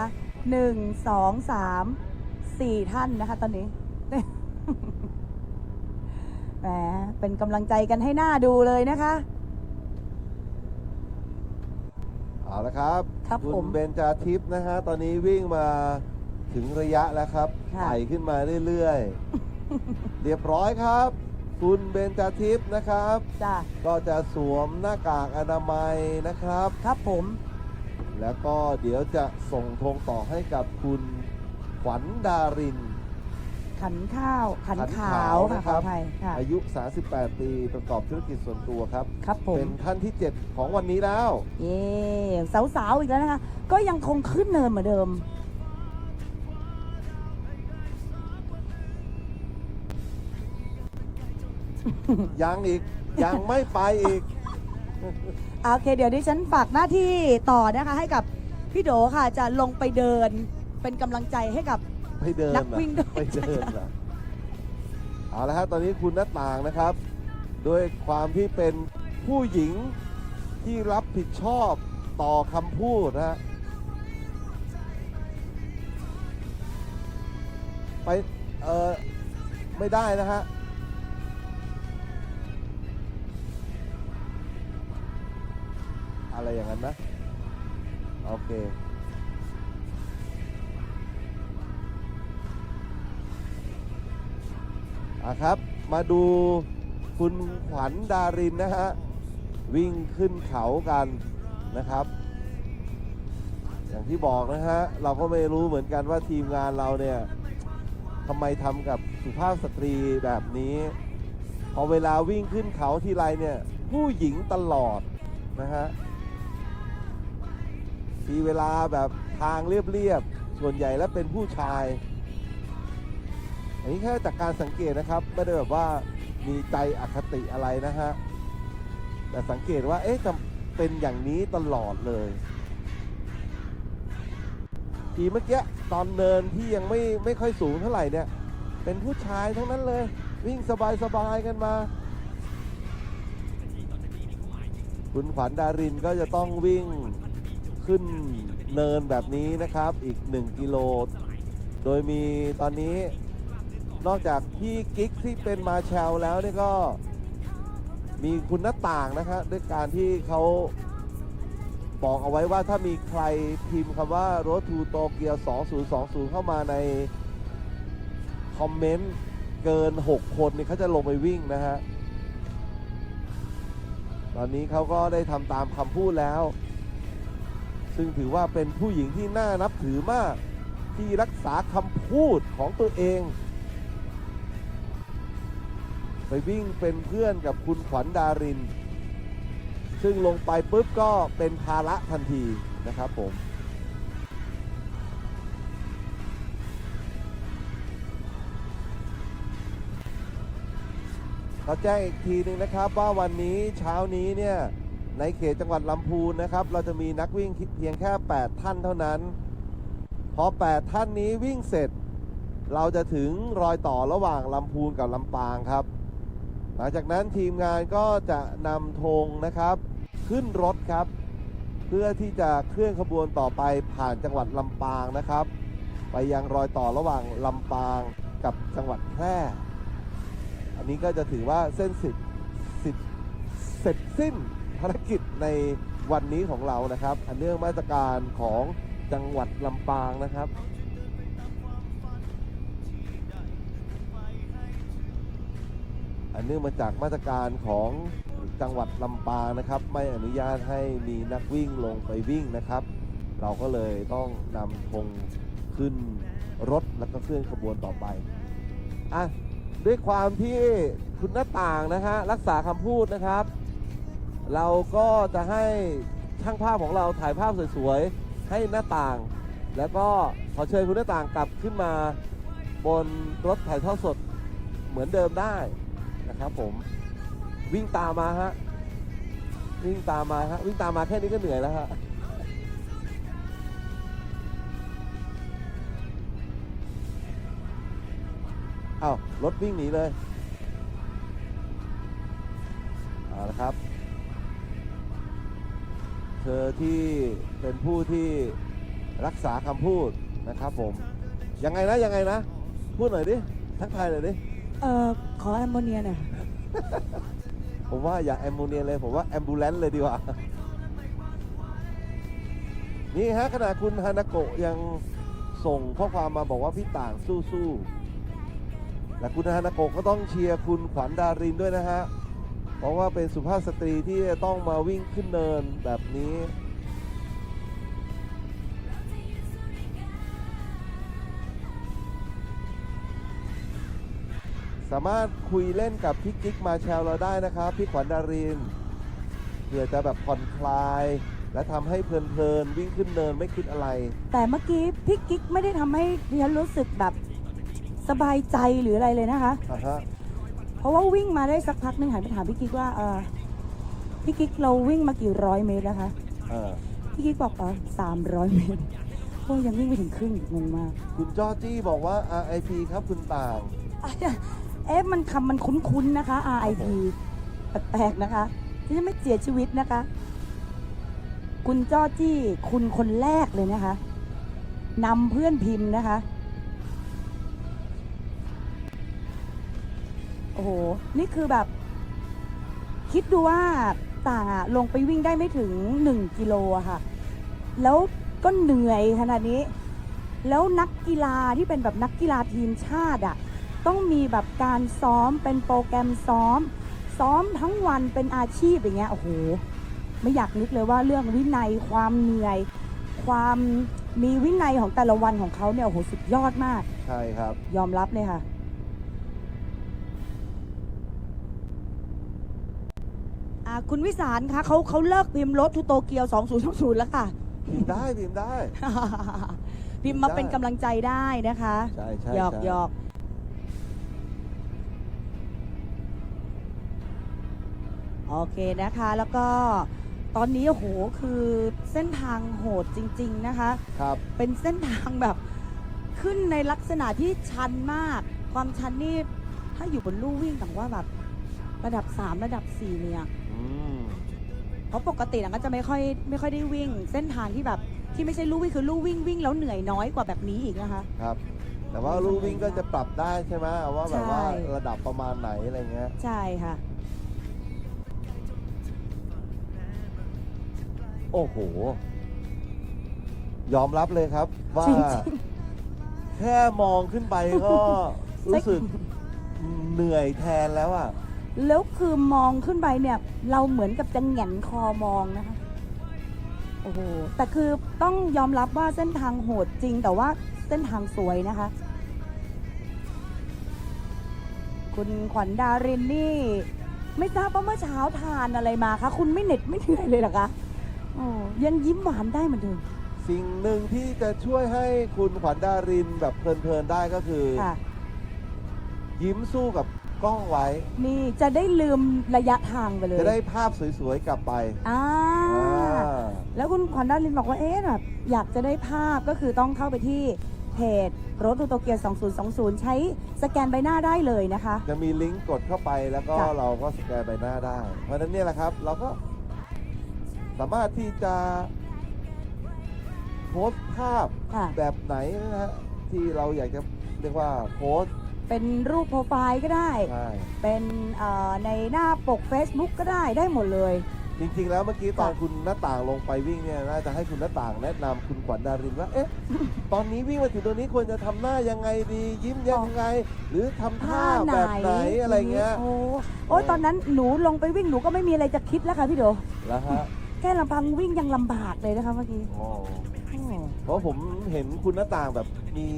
นะคะหนึ่งสองสามสี่ท่านนะคะ ตอนนี้แหมเป็นกำลังใจกันให้หน้าดูเลยนะคะ เอาละครับครับณผมเบนจาทิพย์นะฮะ ตอนนี้วิ่งมาถึงระยะแล้วครับค่ะ ไต่ขึ้นมาเรื่อยๆ เรียบร้อยครับ คุณเบนจาทิพย์นะครับ จ้ะก็จะสวมหน้ากากอนามัยนะครับ ครับผม แล้วก็เดี๋ยวจะส่งธงต่อให้กับคุณขวัญดาริน ขันข้าว ขันขันขาขาววค่ะนะขครัอบอภัยค่ะ อายุ 38 ปีประกอบธุรกิจส่วนตัวครับ ครับผม เป็นท่านที่ 7 ของวันนี้แล้ว เย่สาว ๆ อีกแล้วนะคะ ก็ยังคงขึ้นเนินเหมือนเดิม ยังอีก ยังไม่ไปอีก โอเค เดี๋ยวดิฉันฝากหน้าที่ต่อนะคะ ให้กับพี่โดค่ะจะลงไปเดินเป็นกำลังใจให้กับ ไปเดินนักเหรอวิ่งด้วย ไปเดินเหรอเอาละครับตอนนี้คุณหน้าต่างนะครับ ด้วยความที่เป็นผู้หญิงที่รับผิดชอบต่อคำพูดนะฮะไปเออไม่ได้นะฮะ อะไรอย่างนั้นนะ โอเค อะครับ มาดูคุณขวัญดารินนะฮะ วิ่งขึ้นเขากันนะครับ อย่างที่บอกนะฮะ เราก็ไม่รู้เหมือนกันว่าทีมงานเราเนี่ยทำไมทำกับสุภาพสตรีแบบนี้ พอเวลาวิ่งขึ้นเขาทีไรเนี่ย ผู้หญิงตลอดนะฮะ ทีเวลาแบบทางเรียบๆ ส่วนใหญ่แล้วเป็นผู้ชาย อันนี้แค่จากการสังเกตนะครับ ไม่ได้แบบว่ามีใจอคติอะไรนะฮะ แต่สังเกตว่า เอ๊ะจะเป็นอย่างนี้ตลอดเลย ทีเมื่อกี้ตอนเดินที่ยังไม่ไม่ค่อยสูงเท่าไหร่เนี่ย เป็นผู้ชายทั้งนั้นเลย วิ่งสบายๆกันมาคุณขวัญดารินก็จะต้องวิ่ง ขึ้นเนินแบบนี้นะครับอีก 1 กิโล โดยมีตอนนี้นอกจากพี่กิ๊กที่เป็นมาแชลแล้วเนี่ยก็มีคุณหน้าต่างนะครับด้วยการที่เขาบอกเอาไว้ว่าถ้ามีใครพิมพ์คำว่า Road to Tokyo 2020 เข้ามาใน คอมเมนต์เกิน 6 คนเนี่ยเขาจะลงไปวิ่งนะฮะ ตอนนี้เขาก็ได้ทำตามคำพูดแล้ว ซึ่งถือว่าเป็นผู้หญิงที่น่านับถือมาก ที่รักษาคำพูดของตัวเอง ไปวิ่งเป็นเพื่อนกับคุณขวัญดาริน ซึ่งลงไปปุ๊บก็เป็นภาระทันทีนะครับผมเขาแจ้งอีกทีหนึงนะครับว่าวันนี้เช้านี้เนี่ย ในเขตจังหวัดลำพูนนะครับ เราจะมีนักวิ่งเพียงแค่ 8 ท่านเท่านั้น พอ 8 ท่านนี้วิ่งเสร็จ เราจะถึงรอยต่อระหว่างลำพูนกับลำปางครับ หลังจากนั้นทีมงานก็จะนำธงนะครับ ขึ้นรถครับ เพื่อที่จะเคลื่อนขบวนต่อไปผ่านจังหวัดลำปางนะครับ ไปยังรอยต่อระหว่างลำปางกับจังหวัดแพร่ อันนี้ก็จะถือว่าเส้นสิทธิ์สิทธิ์เสร็จสิ้น ภารกิจในวันนี้ของเรานะครับ อันเนื่องมาตรการของจังหวัดลำปางนะครับอันเนื่องมาจากมาตรการของจังหวัดลำปางนะครับ ไม่อนุญาตให้มีนักวิ่งลงไปวิ่งนะครับ เราก็เลยต้องนำธงขึ้นรถแล้วก็เคลื่อนขบวนต่อไปอะด้วยความที่คุณหน้าต่างนะฮะรักษาคำพูดนะครับ เราก็จะให้ช่างภาพของเราถ่ายภาพสวยๆ ให้หน้าต่าง แล้วก็ขอเชิญคุณหน้าต่างกลับขึ้นมาบนรถถ่ายทอดสดเหมือนเดิมได้นะครับผมวิ่งตามมาฮะวิ่งตามมาฮะวิ่งตามมาแค่นี้ก็เหนื่อยแล้วฮะเอารถวิ่งหนีเลย เธอที่เป็นผู้ที่รักษาคำพูดนะครับผม ยังไงนะยังไงนะ พูดหน่อยดิ ทักทายหน่อยดิ เอ่อขอแอมโมเนียหน่อยค่ะผมว่าอย่าแอมโมเนียเลย ผมว่าแอมบูเลนเลยดีกว่า นี่ฮะขณะคุณฮานาโกะยังส่งข้อความมาบอกว่าพี่ต่างสู้ๆและคุณฮานาโกะก็ต้องเชียร์คุณขวัญดารินด้วยนะฮะ เพราะว่าเป็นสุภาพสตรีที่จะต้องมาวิ่งขึ้นเนินแบบนี้สามารถคุยเล่นกับพี่กิ๊กมาแชลเราได้นะครับ พี่ขวัญดารินเพื่อจะแบบผ่อนคลาย และทำให้เพลินๆวิ่งขึ้นเนินไม่คิดอะไร แต่เมื่อกี้พี่กิ๊กไม่ได้ทำให้ดิฉันรู้สึกแบบสบายใจหรืออะไรเลยนะคะอะฮะ เพราะว่าวิ่งมาได้สักพักหนึงหันไปถามพี่กิ๊กว่าเออพี่กิ๊กเราวิ่งมากี่ร้อยเมตรแล้วคะ เออพี่กิ๊กบอกเออสามร้อยเมตรโอ้ยังวิ่งไม่ถึงครึ่งงงมากคุณจอร์จี้บอกว่า RIP ครับคุณต่าง เอ๊ะมันคำมันคุ้นๆนะคะ RIP แปลกๆนะคะที่จะไม่เสียชีวิตนะคะ คุณจ้อจี้คุณคนแรกเลยนะคะนำเพื่อนพิมพ์นะคะ อ้โห นี่คือแบบ คิดดูว่าต่างอะลงไปวิ่งได้ไม่ถึง 1 กิโลอะค่ะ แล้วก็เหนื่อยขนาดนี้ แล้วนักกีฬาที่เป็นแบบนักกีฬาทีมชาติอะต้องมีแบบการซ้อมเป็นโปรแกรมซ้อม ซ้อมทั้งวันเป็นอาชีพอย่างเงี้ยโอ้โหไม่อยากนึกเลยว่าเรื่องวินัยความเหนื่อย ความมีวินัยของแต่ละวันของเขาเนี่ยโอ้โหสุดยอดมาก ใช่ครับ ยอมรับเลยค่ะ คุณวิสารคะเขาเขาเลิกพิมพ์รถทูโตเกียว 2020 แล้วค่ะ พิมพ์ได้พิมพ์ได้ พิมพ์มาเป็นกำลังใจได้นะคะใช่ใช่หยอกใช่ หยอกโอเคนะคะ แล้วก็ตอนนี้โอ้โหคือเส้นทางโหดจริง ๆนะคะ ครับ เป็นเส้นทางแบบขึ้นในลักษณะที่ชันมาก ความชันนี่ถ้าอยู่บนลู่วิ่งต่างว่าแบบระดับ 3 ระดับ 4 เนี่ยอื ม เพราะปกติเราก็จะไม่ค่อยไม่ค่อยได้วิ่ง เส้นทางที่แบบที่ไม่ใช่ลู่วิ่งคือลู่วิ่งวิ่งแล้วเหนื่อยน้อยกว่าแบบนี้อีกนะคะ ครับ แต่ว่ารูวิ่งก็จะปรับได้ใช่ไหมว่าแบบว่าใช่ ระดับประมาณไหนอะไรเงี้ย ใช่ค่ะ โอ้โห ยอมรับเลยครับ ว่า จริง แค่มองขึ้นไปก็ รู้สึกเหนื่อยแทนแล้วอะ แล้วคือมองขึ้นไปเนี่ย เราเหมือนกับจะแหงนคอมองนะคะโอ้โหแต่คือต้องยอมรับว่าเส้นทางโหดจริงแต่ว่าเส้นทางสวยนะคะ คุณขวัญดารินนี่ ไม่ทราบว่าเมื่อเช้าทานอะไรมาคะคุณไม่เหน็ดไม่เหนื่อยเลยเหรอคะโอ้ยังยิ้มหวานได้เหมือนเดิมสิ่งหนึ่งที่จะช่วยให้คุณขวัญดารินแบบเพลินๆได้ก็คือ ค่ะ ยิ้มสู้กับ กล้องไว้ นี่จะได้ลืมระยะทางไปเลยจะได้ภาพสวยๆ กลับไปอ่าอ่าแล้วคุณขวัญดารินบอกว่าเอ๊ะแบบอยากจะได้ภาพก็คือต้องเข้าไปที่เพจรถโตเกียว 2020 ใช้สแกนใบหน้าได้เลยนะคะ จะมีลิงก์กดเข้าไปแล้วก็จ้ะ เราก็สแกนใบหน้าได้ เพราะฉะนั้นเนี่ยแหละครับ เราก็สามารถที่จะโพสต์ภาพค่ะ แบบไหนนะฮะที่เราอยากจะเรียกว่าโพสต์ เป็นรูปโปรไฟล์ก็ได้ ใช่ เป็นเอ่อในหน้าปก Facebook ก็ได้ได้หมดเลย จริงๆ แล้วเมื่อกี้ตอนจ้ะคุณหน้าต่างลงไปวิ่งเนี่ยน่าจะให้คุณหน้าต่างแนะนำคุณขวัญดารินว่า เอ๊ะ ตอนนี้วิ่งมาถึงตรงนี้ควรจะทำหน้ายังไงดี ยิ้มยังไง หรือทำท่าแบบไหนอะไรเงี้ย โอ้โอ้ยตอนนั้นหนูลงไปวิ่งหนูก็ไม่มีอะไรจะคิดแล้วค่ะพี่โดแล้วฮะแค่ลำพังวิ่งยังลำบากเลยนะคะเมื่อกี้ โอ้โอ้ เพราะผมเห็นคุณหน้าต่างแบบมี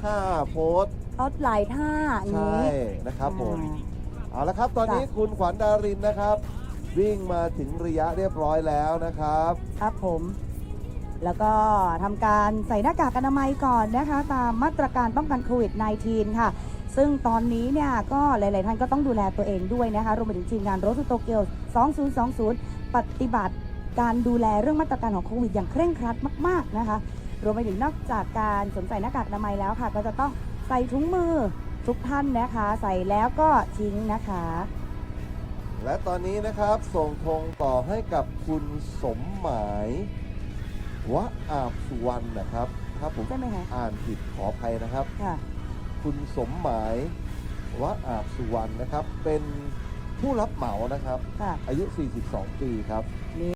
ท่าโพสต์เอาหลายท่าอย่างใช่นี้นะครับผมอ่าเอาละครับตอนนี้จ้ะคุณขวัญดารินนะครับ วิ่งมาถึงระยะเรียบร้อยแล้วนะครับ ครับผม แล้วก็ทำการใส่หน้ากากอนามัยก่อนนะคะ ตามมาตรการป้องกันโควิด -19 ค่ะ ซึ่งตอนนี้เนี่ยก็หลาย ๆ ท่านก็ต้องดูแลตัวเองด้วยนะคะ รวมไปถึงทีมงานรถทูโตเกียว 2020 ปฏิบัติ การดูแลเรื่องมาตรการของโควิดอย่างเคร่งครัดมาก ๆนะคะ รวมไปถึงนอกจากการสวมใส่หน้ากากอนามัยแล้วค่ะ ก็จะต้องใส่ถุงมือทุกท่านนะคะ ใส่แล้วก็ทิ้งนะคะ และตอนนี้นะครับส่งธงต่อให้กับคุณสมหมายวะอาบสุวรรณนะครับ ถ้าผมใช่ไหมคะ อ่านผิดขออภัยนะครับ ค่ะ คุณสมหมายวะอาบสุวรรณนะครับ เป็นผู้รับเหมานะครับ ค่ะ อายุ 42 ปีครับ